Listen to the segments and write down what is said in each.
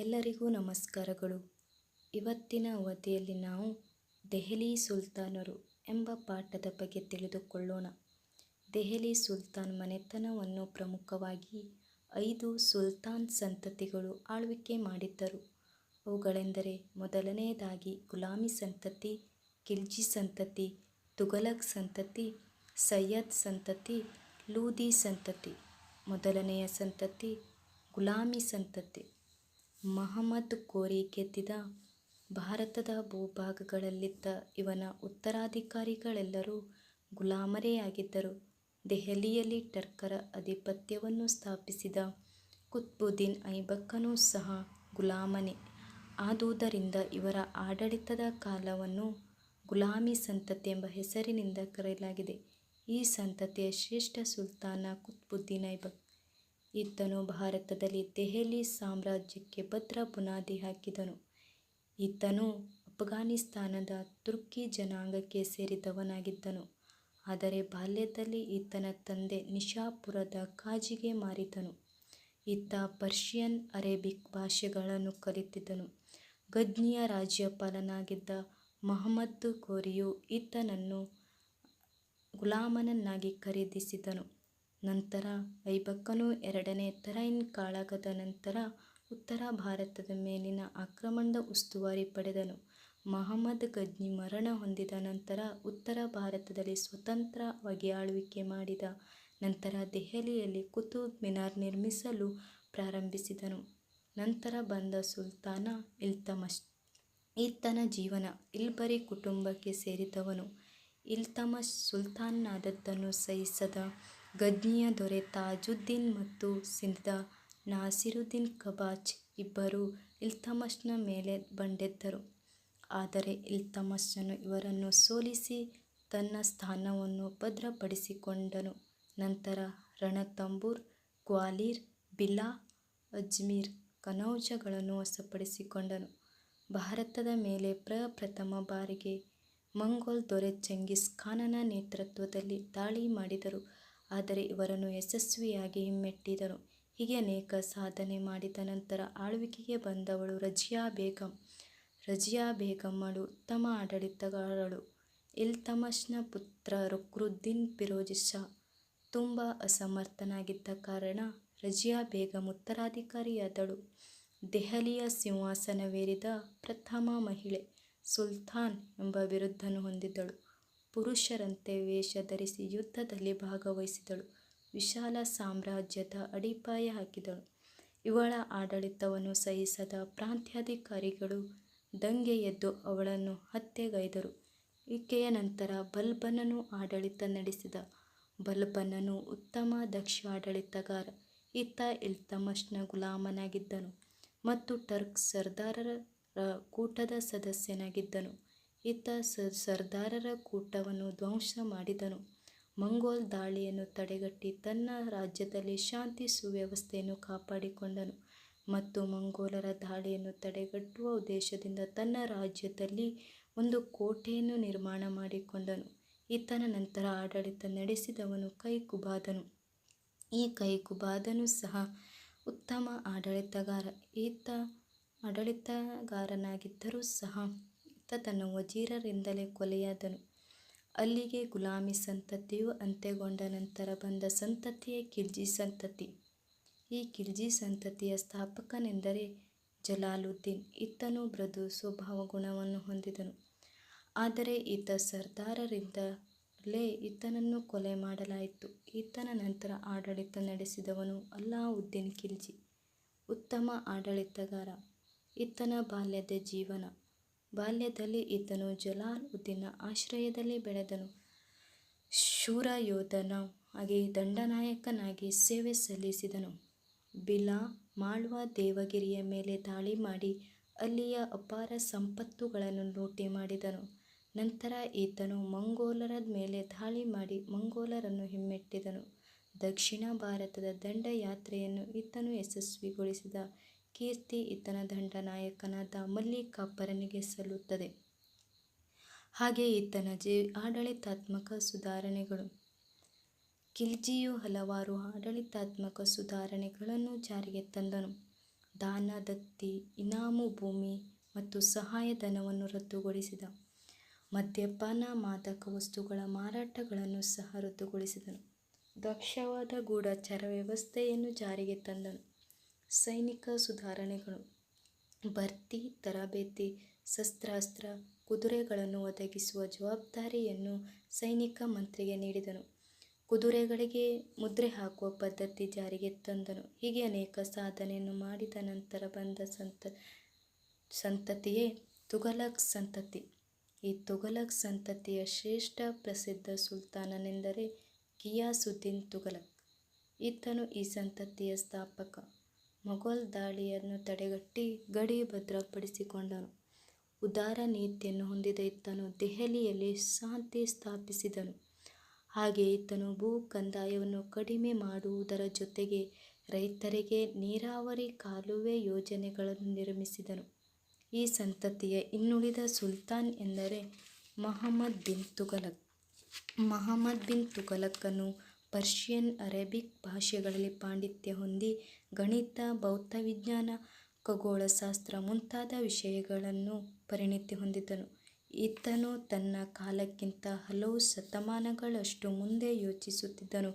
ಎಲ್ಲರಿಗೂ ನಮಸ್ಕಾರಗಳು. ಇವತ್ತಿನ ಅವಧಿಯಲ್ಲಿ ನಾವು ದೆಹಲಿ ಸುಲ್ತಾನರು ಎಂಬ ಪಾಠದ ಬಗ್ಗೆ ತಿಳಿದುಕೊಳ್ಳೋಣ. ದೆಹಲಿ ಸುಲ್ತಾನ್ ಮನೆತನವನ್ನು ಪ್ರಮುಖವಾಗಿ ಐದು ಸುಲ್ತಾನ್ ಸಂತತಿಗಳು ಆಳ್ವಿಕೆ ಮಾಡಿದ್ದರು. ಅವುಗಳೆಂದರೆ ಮೊದಲನೆಯದಾಗಿ ಗುಲಾಮಿ ಸಂತತಿ ಕಿಲ್ಜಿ ಸಂತತಿ, ತುಘಲಕ್ ಸಂತತಿ ಸಯ್ಯದ್ ಸಂತತಿ, ಲೂದಿ ಸಂತತಿ, ಮೊದಲನೆಯ ಸಂತತಿ, ಗುಲಾಮಿ ಸಂತತಿ. ಮಹಮ್ಮದ್ ಘೋರಿ ಗೆದ್ದಿದ ಭಾರತದ ಭೂಭಾಗಗಳಲ್ಲಿದ್ದ ಇವನ ಉತ್ತರಾಧಿಕಾರಿಗಳೆಲ್ಲರೂ ಗುಲಾಮರೇ ಆಗಿದ್ದರು ದೆಹಲಿಯಲ್ಲಿ ಟರ್ಕರ ಅಧಿಪತ್ಯವನ್ನು ಸ್ಥಾಪಿಸಿದ ಕುತ್ಬುದ್ದೀನ್ ಐಬಕ್ಕನೂ ಸಹ ಗುಲಾಮನೇ. ಆದುದರಿಂದ ಇವರ ಆಡಳಿತದ ಕಾಲವನ್ನು ಗುಲಾಮಿ ಸಂತತಿ ಎಂಬ ಹೆಸರಿನಿಂದ ಕರೆಯಲಾಗಿದೆ. ಈ ಸಂತತಿಯ ಶ್ರೇಷ್ಠ ಸುಲ್ತಾನ ಕುತ್ಬುದ್ದೀನ್ ಐಬಕ್. ಈತನು ಭಾರತದಲ್ಲಿ ದೆಹಲಿ ಸಾಮ್ರಾಜ್ಯಕ್ಕೆ ಭದ್ರ ಬುನಾದಿ ಹಾಕಿದನು. ಈತನು ಅಫ್ಘಾನಿಸ್ತಾನದ ತುರ್ಕಿ ಜನಾಂಗಕ್ಕೆ ಸೇರಿದವನಾಗಿದ್ದನು. ಆದರೆ ಬಾಲ್ಯದಲ್ಲಿ ಈತನ ತಂದೆ ನಿಶಾಪುರದ ಕಾಜಿಗೆ ಮಾರಿದನು. ಇತ್ತ ಪರ್ಷಿಯನ್ ಅರೇಬಿಕ್ ಭಾಷೆಗಳನ್ನು ಕಲಿತಿದ್ದನು. ಗಜ್ನಿಯ ರಾಜ್ಯಪಾಲನಾಗಿದ್ದ ಮಹಮ್ಮದ್ ಕೋರಿಯು ಈತನನ್ನು ಗುಲಾಮನನ್ನಾಗಿ ಖರೀದಿಸಿದನು. ನಂತರ ಐಬಕ್ಕನು ಎರಡನೇ ತರೈನ್ ಕಾಳಗದ ನಂತರ ಉತ್ತರ ಭಾರತದ ಮೇಲಿನ ಆಕ್ರಮಣದ ಉಸ್ತುವಾರಿ ಪಡೆದನು. ಮಹಮ್ಮದ್ ಗಜ್ನಿ ಮರಣ ಹೊಂದಿದ ನಂತರ ಉತ್ತರ ಭಾರತದಲ್ಲಿ ಸ್ವತಂತ್ರವಾಗಿ ಆಳ್ವಿಕೆ ಮಾಡಿದ ನಂತರ ದೆಹಲಿಯಲ್ಲಿ ಕುತುಬ್ ಮಿನಾರ್ ನಿರ್ಮಿಸಲು ಪ್ರಾರಂಭಿಸಿದನು. ನಂತರ ಬಂದ ಸುಲ್ತಾನ ಇಲ್ತಮಷ್ ಈತನ ಜೀವನ ಇಲ್ಬರಿ ಕುಟುಂಬಕ್ಕೆ ಸೇರಿದವನು. ಇಲ್ತಮಷ್ ಸುಲ್ತಾನ್ನಾದದ್ದನ್ನು ಸಹಿಸದ ಗಜ್ನಿಯ ದೊರೆ ತಾಜುದ್ದೀನ್ ಮತ್ತು ಸಿಂಧದ ನಾಸಿರುದ್ದೀನ್ ಕಬಾಚ್ ಇಬ್ಬರೂ ಇಲ್ತಮಷ್ನ ಮೇಲೆ ಬಂಡೆದ್ದರು. ಆದರೆ ಇಲ್ತಮಷನು ಇವರನ್ನು ಸೋಲಿಸಿ ತನ್ನ ಸ್ಥಾನವನ್ನು ಭದ್ರಪಡಿಸಿಕೊಂಡನು. ನಂತರ ರಣತಂಬೂರ್ ಗ್ವಾಲಿಯರ್ ಬಿಲಾ, ಅಜ್ಮೀರ್ ಕನೌಜಗಳನ್ನು ವಶಪಡಿಸಿಕೊಂಡನು. ಭಾರತದ ಮೇಲೆ ಪ್ರಪ್ರಥಮ ಬಾರಿಗೆ ಮಂಗೋಲ್ ದೊರೆ ಚೆಂಗಿಸ್ ಖಾನನ ನೇತೃತ್ವದಲ್ಲಿ ದಾಳಿ ಮಾಡಿದರು. ಆದರೆ ಇವರನ್ನು ಯಶಸ್ವಿಯಾಗಿ ಹಿಮ್ಮೆಟ್ಟಿದರು ಹೀಗೆ ಅನೇಕ ಸಾಧನೆ ಮಾಡಿದ ನಂತರ ಆಳ್ವಿಕೆಗೆ ಬಂದವಳು ರಜಿಯಾ ಬೇಗಂ. ರಜಿಯಾ ಬೇಗಮ್ಮಳು ಉತ್ತಮ ಆಡಳಿತಗಾರಳು. ಇಲ್ತಮಷ್ನ ಪುತ್ರ ರುಕ್ರುದ್ದೀನ್ ಫಿರೋಜಿ ಶಾ ತುಂಬ ಅಸಮರ್ಥನಾಗಿದ್ದ ಕಾರಣ ರಜಿಯಾ ಬೇಗಂ ಉತ್ತರಾಧಿಕಾರಿಯಾದಳು. ದೆಹಲಿಯ ಸಿಂಹಾಸನವೇರಿದ ಪ್ರಥಮ ಮಹಿಳೆ ಸುಲ್ತಾನ್ ಎಂಬ ವಿರುದ್ಧನು ಹೊಂದಿದ್ದಳು. ಪುರುಷರಂತೆ ವೇಷ ಧರಿಸಿ ಯುದ್ಧದಲ್ಲಿ ಭಾಗವಹಿಸಿದಳು. ವಿಶಾಲ ಸಾಮ್ರಾಜ್ಯದ ಅಡಿಪಾಯ ಹಾಕಿದಳು. ಇವಳ ಆಡಳಿತವನ್ನು ಸಹಿಸದ ಪ್ರಾಂತ್ಯಾಧಿಕಾರಿಗಳು ದಂಗೆ ಎದ್ದು ಅವಳನ್ನು ಹತ್ಯೆಗೈದರು. ಈಕೆಯ ನಂತರ ಬಲ್ಬನನು ಆಡಳಿತ ನಡೆಸಿದ. ಬಲ್ಬನನು ಉತ್ತಮ ದಕ್ಷ ಆಡಳಿತಗಾರ ಈತ ಇಲ್ತಮಷ್ನ ಗುಲಾಮನಾಗಿದ್ದನು ಮತ್ತು ಟರ್ಕ್ ಸರ್ದಾರರ ಕೂಟದ ಸದಸ್ಯನಾಗಿದ್ದನು. ಈತ ಸರ್ದಾರರ ಕೂಟವನ್ನು ಧ್ವಂಸ ಮಾಡಿದನು. ಮಂಗೋಲ್ ದಾಳಿಯನ್ನು ತಡೆಗಟ್ಟಿ ತನ್ನ ರಾಜ್ಯದಲ್ಲಿ ಶಾಂತಿ ಸುವ್ಯವಸ್ಥೆಯನ್ನು ಕಾಪಾಡಿಕೊಂಡನು ಮತ್ತು ಮಂಗೋಲರ ದಾಳಿಯನ್ನು ತಡೆಗಟ್ಟುವ ಉದ್ದೇಶದಿಂದ ತನ್ನ ರಾಜ್ಯದಲ್ಲಿ ಒಂದು ಕೋಟೆಯನ್ನು ನಿರ್ಮಾಣ ಮಾಡಿಕೊಂಡನು. ಈತನ ನಂತರ ಆಡಳಿತ ನಡೆಸಿದವನು ಕೈಕುಬಾದನು. ಈ ಕೈಕುಬಾದನು ಸಹ ಉತ್ತಮ ಆಡಳಿತಗಾರ. ಈತ ಆಡಳಿತಗಾರನಾಗಿದ್ದರೂ ಸಹ ತನ್ನ ವಜೀರರಿಂದಲೇ ಕೊಲೆಯಾದನು. ಅಲ್ಲಿಗೆ ಗುಲಾಮಿ ಸಂತತಿಯು ಅಂತ್ಯಗೊಂಡ ನಂತರ ಬಂದ ಸಂತತಿಯೇ ಖಿಲ್ಜಿ ಸಂತತಿ. ಈ ಖಿಲ್ಜಿ ಸಂತತಿಯ ಸ್ಥಾಪಕನೆಂದರೆ ಜಲಾಲುದ್ದೀನ್. ಇತ್ತನು ಮೃದು ಸ್ವಭಾವ ಗುಣವನ್ನು ಹೊಂದಿದನು. ಆದರೆ ಈತ ಸರ್ದಾರರಿಂದಲೇ ಈತನನ್ನು ಕೊಲೆ ಮಾಡಲಾಯಿತು. ಈತನ ನಂತರ ಆಡಳಿತ ನಡೆಸಿದವನು ಅಲ್ಲಾವುದ್ದೀನ್ ಖಿಲ್ಜಿ ಉತ್ತಮ ಆಡಳಿತಗಾರ. ಈತನ ಬಾಲ್ಯದ ಜೀವನ. ಬಾಲ್ಯದಲ್ಲಿ ಇದ್ದನು ಜಲಾಲ್ ಉದ್ದಿನ ಆಶ್ರಯದಲ್ಲಿ ಬೆಳೆದನು. ಶೂರ ಯೋಧನ ಹಾಗೆ ದಂಡನಾಯಕನಾಗಿ ಸೇವೆ ಸಲ್ಲಿಸಿದನು. ಬಿಲಾ ಮಾಳ್ವ ದೇವಗಿರಿಯ ಮೇಲೆ ದಾಳಿ ಮಾಡಿ ಅಲ್ಲಿಯ ಅಪಾರ ಸಂಪತ್ತುಗಳನ್ನು ಲೂಟಿ ಮಾಡಿದನು. ನಂತರ ಈತನು ಮಂಗೋಲರ ಮೇಲೆ ದಾಳಿ ಮಾಡಿ ಮಂಗೋಲರನ್ನು ಹಿಮ್ಮೆಟ್ಟಿದನು. ದಕ್ಷಿಣ ಭಾರತದ ದಂಡಯಾತ್ರೆಯನ್ನು ಈತನು ಯಶಸ್ವಿಗೊಳಿಸಿದ. ಕೀರ್ತಿ ಈತನ ದಂಡನಾಯಕನಾದ ಮಲ್ಲಿಕಾಪ್ಪರನಿಗೆ ಸಲ್ಲುತ್ತದೆ. ಹಾಗೆ ಈತನ ಜೀ ಆಡಳಿತಾತ್ಮಕ ಸುಧಾರಣೆಗಳು. ಖಿಲ್ಜಿಯು ಹಲವಾರು ಆಡಳಿತಾತ್ಮಕ ಸುಧಾರಣೆಗಳನ್ನು ಜಾರಿಗೆ ತಂದನು. ದಾನ, ದತ್ತಿ, ಇನಾಮು ಭೂಮಿ ಮತ್ತು ಸಹಾಯಧನವನ್ನು ರದ್ದುಗೊಳಿಸಿದ. ಮದ್ಯಪಾನ, ಮಾದಕ ವಸ್ತುಗಳ ಮಾರಾಟಗಳನ್ನು ಸಹ ರದ್ದುಗೊಳಿಸಿದನು. ದಕ್ಷವಾದ ಗೂಢಚಾರ ವ್ಯವಸ್ಥೆಯನ್ನು ಜಾರಿಗೆ ತಂದನು. ಸೈನಿಕ ಸುಧಾರಣೆಗಳು. ಭರ್ತಿ, ತರಬೇತಿ, ಶಸ್ತ್ರಾಸ್ತ್ರ, ಕುದುರೆಗಳನ್ನು ಒದಗಿಸುವ ಜವಾಬ್ದಾರಿಯನ್ನು ಸೈನಿಕ ಮಂತ್ರಿಗೆ ನೀಡಿದನು. ಕುದುರೆಗಳಿಗೆ ಮುದ್ರೆ ಹಾಕುವ ಪದ್ಧತಿ ಜಾರಿಗೆ ತಂದನು. ಹೀಗೆ ಅನೇಕ ಸಾಧನೆಯನ್ನು ಮಾಡಿದ ನಂತರ ಬಂದ ಸಂತ, ಸಂತತಿಯೇ ತುಘಲಕ್ ಸಂತತಿ. ಈ ತುಘಲಕ್ ಸಂತತಿಯ ಶ್ರೇಷ್ಠ ಪ್ರಸಿದ್ಧ ಸುಲ್ತಾನನೆಂದರೆ ಗಿಯಾಸುದ್ದೀನ್ ತುಘಲಕ್. ಈತನು ಈ ಸಂತತಿಯ ಸ್ಥಾಪಕ. ಮೊಘಲ್ ದಾಳಿಯನ್ನು ತಡೆಗಟ್ಟಿ ಗಡಿ ಭದ್ರಪಡಿಸಿಕೊಂಡನು. ಉದಾರ ನೀತಿಯನ್ನು ಹೊಂದಿದ ಈತನು ದೆಹಲಿಯಲ್ಲಿ ಶಾಂತಿ ಸ್ಥಾಪಿಸಿದನು. ಹಾಗೆ ಈತನು ಭೂ ಕಂದಾಯವನ್ನು ಕಡಿಮೆ ಮಾಡುವುದರ ಜೊತೆಗೆ ರೈತರಿಗೆ ನೀರಾವರಿ ಕಾಲುವೆ ಯೋಜನೆಗಳನ್ನು ನಿರ್ಮಿಸಿದನು. ಈ ಸಂತತಿಯ ಇನ್ನುಳಿದ ಸುಲ್ತಾನ್ ಎಂದರೆ ಮಹಮ್ಮದ್ ಬಿನ್ ತುಘಲಕ್. ಮಹಮ್ಮದ್ ಬಿನ್ ತುಘಲಕನು ಪರ್ಷಿಯನ್ ಅರೇಬಿಕ್ ಭಾಷೆಗಳಲ್ಲಿ ಪಾಂಡಿತ್ಯ ಹೊಂದಿ ಗಣಿತ ಭೌತವಿಜ್ಞಾನ ಖಗೋಳಶಾಸ್ತ್ರ ಮುಂತಾದ ವಿಷಯಗಳನ್ನು ಪರಿಣಿತಿ ಹೊಂದಿದ್ದನು. ಈತನು ತನ್ನ ಕಾಲಕ್ಕಿಂತ ಹಲವು ಶತಮಾನಗಳಷ್ಟು ಮುಂದೆ ಯೋಚಿಸುತ್ತಿದ್ದನು.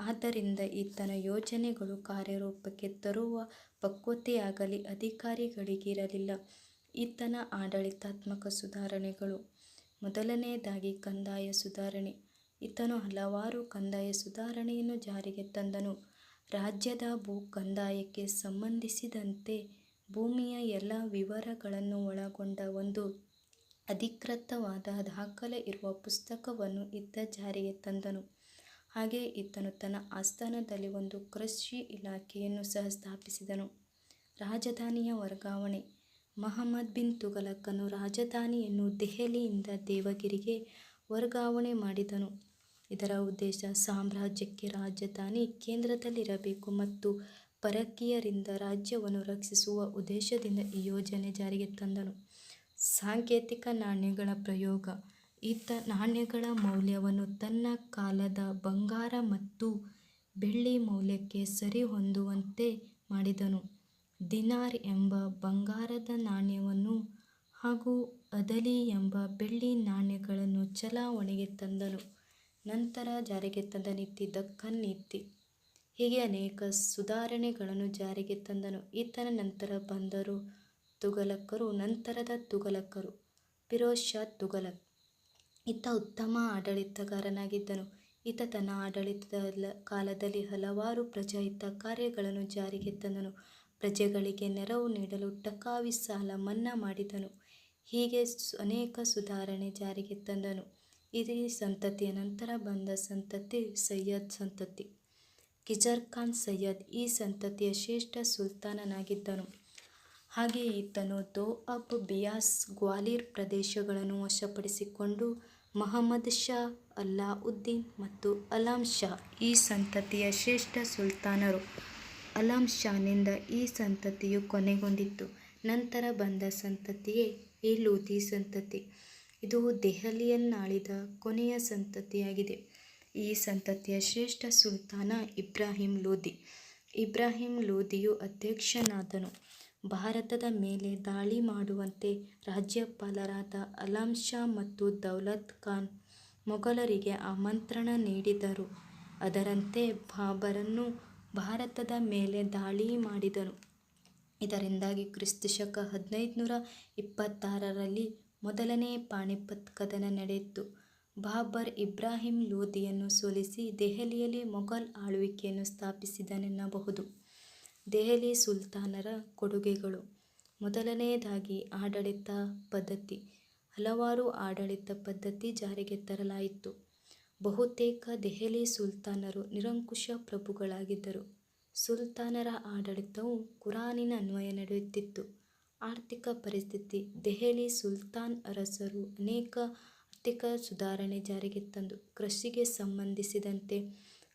ಆದ್ದರಿಂದ ಈತನ ಯೋಜನೆಗಳು ಕಾರ್ಯರೂಪಕ್ಕೆ ತರುವ ಪಕ್ವತೆಯಾಗಲಿ ಅಧಿಕಾರಿಗಳಿಗಿರಲಿಲ್ಲ. ಈತನ ಆಡಳಿತಾತ್ಮಕ ಸುಧಾರಣೆಗಳು. ಮೊದಲನೆಯದಾಗಿ ಕಂದಾಯ ಸುಧಾರಣೆ. ಈತನು ಹಲವಾರು ಕಂದಾಯ ಸುಧಾರಣೆಯನ್ನು ಜಾರಿಗೆ ತಂದನು. ರಾಜ್ಯದ ಭೂ ಕಂದಾಯಕ್ಕೆ ಸಂಬಂಧಿಸಿದಂತೆ ಭೂಮಿಯ ಎಲ್ಲ ವಿವರಗಳನ್ನು ಒಳಗೊಂಡ ಒಂದು ಅಧಿಕೃತವಾದ ದಾಖಲೆ ಇರುವ ಪುಸ್ತಕವನ್ನು ಇದ್ದ ಜಾರಿಗೆ ತಂದನು. ಹಾಗೆ ಈತನು ತನ್ನ ಆಸ್ಥಾನದಲ್ಲಿ ಒಂದು ಕೃಷಿ ಇಲಾಖೆಯನ್ನು ಸಹ ಸ್ಥಾಪಿಸಿದನು. ರಾಜಧಾನಿಯ ವರ್ಗಾವಣೆ. ಮಹಮ್ಮದ್ ಬಿನ್ ತುಘಲಕ್ಕನು ರಾಜಧಾನಿಯನ್ನು ದೆಹಲಿಯಿಂದ ದೇವಗಿರಿಗೆ ವರ್ಗಾವಣೆ ಮಾಡಿದನು. ಇದರ ಉದ್ದೇಶ ಸಾಮ್ರಾಜ್ಯಕ್ಕೆ ರಾಜಧಾನಿ ಕೇಂದ್ರದಲ್ಲಿರಬೇಕು ಮತ್ತು ಪರಕೀಯರಿಂದ ರಾಜ್ಯವನ್ನು ರಕ್ಷಿಸುವ ಉದ್ದೇಶದಿಂದ ಈ ಯೋಜನೆ ಜಾರಿಗೆ ತಂದನು. ಸಾಂಕೇತಿಕ ನಾಣ್ಯಗಳ ಪ್ರಯೋಗ. ಈತ ನಾಣ್ಯಗಳ ಮೌಲ್ಯವನ್ನು ತನ್ನ ಕಾಲದ ಬಂಗಾರ ಮತ್ತು ಬೆಳ್ಳಿ ಮೌಲ್ಯಕ್ಕೆ ಸರಿಹೊಂದುವಂತೆ ಮಾಡಿದನು. ದಿನಾರ್ ಎಂಬ ಬಂಗಾರದ ನಾಣ್ಯವನ್ನು ಹಾಗೂ ಅದಲಿ ಎಂಬ ಬೆಳ್ಳಿ ನಾಣ್ಯಗಳನ್ನು ಚಲಾವಣೆಗೆ ತಂದನು. ನಂತರ ಜಾರಿಗೆ ತಂದ ನೀತಿ ದಕ್ಕನ್ ನೀತಿ ಹೀಗೆ ಅನೇಕ ಸುಧಾರಣೆಗಳನ್ನು ಜಾರಿಗೆ ತಂದನು. ಈತನ ನಂತರ ಬಂದರು ತುಘಲಕ್ಕರು ನಂತರದ ತುಘಲಕರು ಫಿರೋಜ್ ಶಾ ತುಘಲಕ್. ಈತ ಉತ್ತಮ ಆಡಳಿತಗಾರನಾಗಿದ್ದನು. ಈತ ತನ್ನ ಆಡಳಿತದ ಕಾಲದಲ್ಲಿ ಹಲವಾರು ಪ್ರಜಾಹಿತ ಕಾರ್ಯಗಳನ್ನು ಜಾರಿಗೆ ತಂದನು. ಪ್ರಜೆಗಳಿಗೆ ನೆರವು ನೀಡಲು ಟಕಾವಿ ಸಾಲ ಮನ್ನಾ ಮಾಡಿದನು. ಹೀಗೆ ಅನೇಕ ಸುಧಾರಣೆ ಜಾರಿಗೆ ತಂದನು. ಇದೇ ಸಂತತಿಯ ನಂತರ ಬಂದ ಸಂತತಿ ಸೈಯದ್ ಸಂತತಿ. ಕಿಜರ್ ಖಾನ್ ಸೈಯದ್ ಈ ಸಂತತಿಯ ಶ್ರೇಷ್ಠ ಸುಲ್ತಾನನಾಗಿದ್ದನು. ಹಾಗೆ ಈತನು ದೋಅಬ್ ಬಿಯಾಸ್ ಗ್ವಾಲಿಯರ್ ಪ್ರದೇಶಗಳನ್ನು ವಶಪಡಿಸಿಕೊಂಡು ಮಹಮ್ಮದ್ ಶಾ, ಅಲ್ಲಾವುದ್ದೀನ್ ಮತ್ತು ಅಲಾಂ ಶಾ ಈ ಸಂತತಿಯ ಶ್ರೇಷ್ಠ ಸುಲ್ತಾನರು. ಅಲಾಂ ಶಾನಿಂದ ಈ ಸಂತತಿಯು ಕೊನೆಗೊಂಡಿತ್ತು. ನಂತರ ಬಂದ ಸಂತತಿಯೇ ಲೋಧಿ ಸಂತತಿ. ಇದು ದೆಹಲಿಯನ್ನಾಳಿದ ಕೊನೆಯ ಸಂತತಿಯಾಗಿದೆ. ಈ ಸಂತತಿಯ ಶ್ರೇಷ್ಠ ಸುಲ್ತಾನ ಇಬ್ರಾಹಿಂ ಲೋಧಿ ಇಬ್ರಾಹಿಂ ಲೋಧಿಯು ಅಧ್ಯಕ್ಷನಾದನು. ಭಾರತದ ಮೇಲೆ ದಾಳಿ ಮಾಡುವಂತೆ ರಾಜ್ಯಪಾಲರಾದ ಅಲಾಂ ಶಾ ಮತ್ತು ದೌಲತ್ ಖಾನ್ ಮೊಘಲರಿಗೆ ಆಮಂತ್ರಣ ನೀಡಿದರು. ಅದರಂತೆ ಬಾಬರನ್ನು ಭಾರತದ ಮೇಲೆ ದಾಳಿ ಮಾಡಿದನು ಇದರಿಂದಾಗಿ ಕ್ರಿಸ್ತಶಕ ಹದಿನೈದುನೂರ ಇಪ್ಪತ್ತಾರರಲ್ಲಿ ಮೊದಲನೇ ಪಾಣಿಪತ್ ಕದನ ನಡೆಯಿತು. ಬಾಬರ್ ಇಬ್ರಾಹಿಂ ಲೋಧಿಯನ್ನು ಸೋಲಿಸಿ ದೆಹಲಿಯಲ್ಲಿ ಮೊಘಲ್ ಆಳ್ವಿಕೆಯನ್ನು ಸ್ಥಾಪಿಸಿದನೆನ್ನಬಹುದು. ದೆಹಲಿ ಸುಲ್ತಾನರ ಕೊಡುಗೆಗಳು. ಮೊದಲನೆಯದಾಗಿ ಆಡಳಿತ ಪದ್ಧತಿ. ಹಲವಾರು ಆಡಳಿತ ಪದ್ಧತಿ ಜಾರಿಗೆ ತರಲಾಯಿತು. ಬಹುತೇಕ ದೆಹಲಿ ಸುಲ್ತಾನರು ನಿರಂಕುಶ ಪ್ರಭುಗಳಾಗಿದ್ದರು. ಸುಲ್ತಾನರ ಆಡಳಿತವು ಕುರಾನಿನ ಅನ್ವಯ ನಡೆಯುತ್ತಿತ್ತು. ಆರ್ಥಿಕ ಪರಿಸ್ಥಿತಿ. ದೆಹಲಿ ಸುಲ್ತಾನ್ ಅರಸರು ಅನೇಕ ಆರ್ಥಿಕ ಸುಧಾರಣೆ ಜಾರಿಗೆ ತಂದು ಕೃಷಿಗೆ ಸಂಬಂಧಿಸಿದಂತೆ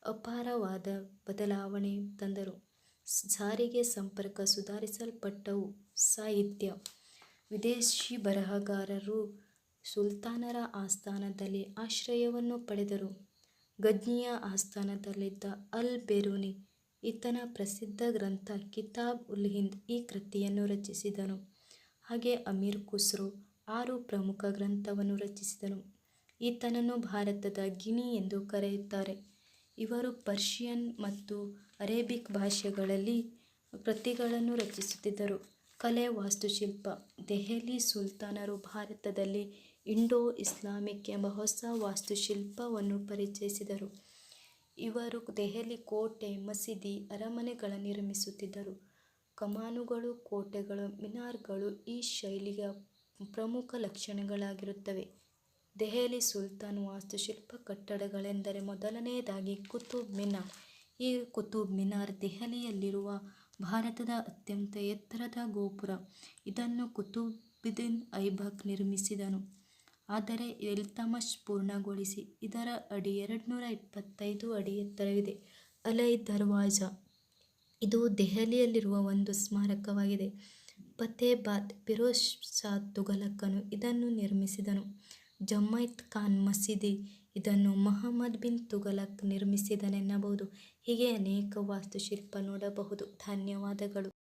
ಅಪಾರವಾದ ಬದಲಾವಣೆ ತಂದರು. ಸಾರಿಗೆ ಸಂಪರ್ಕ ಸುಧಾರಿಸಲ್ಪಟ್ಟವು. ಸಾಹಿತ್ಯ. ವಿದೇಶಿ ಬರಹಗಾರರು ಸುಲ್ತಾನರ ಆಸ್ಥಾನದಲ್ಲಿ ಆಶ್ರಯವನ್ನು ಪಡೆದರು. ಗಜ್ನಿಯ ಆಸ್ಥಾನದಲ್ಲಿದ್ದ ಅಲ್ ಬೆರೂನಿ ಈತನ ಪ್ರಸಿದ್ಧ ಗ್ರಂಥ ಕಿತಾಬ್ ಉಲ್ ಹಿಂದ್ ಈ ಕೃತಿಯನ್ನು ರಚಿಸಿದನು. ಹಾಗೆ ಅಮೀರ್ ಖುಸ್ರು ಆರು ಪ್ರಮುಖ ಗ್ರಂಥವನ್ನು ರಚಿಸಿದನು. ಈತನನ್ನು ಭಾರತದ ಗಿಣಿ ಎಂದು ಕರೆಯುತ್ತಾರೆ. ಇವರು ಪರ್ಷಿಯನ್ ಮತ್ತು ಅರೇಬಿಕ್ ಭಾಷೆಗಳಲ್ಲಿ ಕೃತಿಗಳನ್ನು ರಚಿಸುತ್ತಿದ್ದರು. ಕಲೆ, ವಾಸ್ತುಶಿಲ್ಪ, ದೆಹಲಿ ಸುಲ್ತಾನರು ಭಾರತದಲ್ಲಿ ಇಂಡೋ ಇಸ್ಲಾಮಿಕ್ ಎಂಬ ಹೊಸ ವಾಸ್ತುಶಿಲ್ಪವನ್ನು ಪರಿಚಯಿಸಿದರು. ಇವರು ದೆಹಲಿ ಕೋಟೆ, ಮಸೀದಿ, ಅರಮನೆಗಳ ನಿರ್ಮಿಸುತ್ತಿದ್ದರು. ಕಮಾನುಗಳು, ಕೋಟೆಗಳು, ಮಿನಾರ್ಗಳು ಈ ಶೈಲಿಯ ಪ್ರಮುಖ ಲಕ್ಷಣಗಳಾಗಿರುತ್ತವೆ. ದೆಹಲಿ ಸುಲ್ತಾನ್ ವಾಸ್ತುಶಿಲ್ಪ ಕಟ್ಟಡಗಳೆಂದರೆ ಮೊದಲನೆಯದಾಗಿ ಕುತುಬ್ ಮಿನಾರ್. ಈ ಕುತುಬ್ ಮಿನಾರ್ ದೆಹಲಿಯಲ್ಲಿರುವ ಭಾರತದ ಅತ್ಯಂತ ಎತ್ತರದ ಗೋಪುರ. ಇದನ್ನು ಕುತುಬುದ್ದೀನ್ ಐಬಕ್ ನಿರ್ಮಿಸಿದನು. ಆದರೆ ಇಲ್ತಮಷ್ ಪೂರ್ಣಗೊಳಿಸಿ, ಇದರ ಅಡಿ ಎರಡುನೂರ ಇಪ್ಪತ್ತೈದು ಅಡಿ ಎತ್ತರವಿದೆ. ಅಲೈ ದರ್ವಾಜಾ. ಇದು ದೆಹಲಿಯಲ್ಲಿರುವ ಒಂದು ಸ್ಮಾರಕವಾಗಿದೆ. ಫತೇಬಾದ್ ಫಿರೋಜ್ ಶಾ ತುಘಲಕನು ಇದನ್ನು ನಿರ್ಮಿಸಿದನು. ಜಮೈತ್ ಖಾನ್ ಮಸೀದಿ ಇದನ್ನು ಮಹಮ್ಮದ್ ಬಿನ್ ತುಘಲಕ್ ನಿರ್ಮಿಸಿದನೆನ್ನಬಹುದು. ಹೀಗೆ ಅನೇಕ ವಾಸ್ತುಶಿಲ್ಪ ನೋಡಬಹುದು. ಧನ್ಯವಾದಗಳು.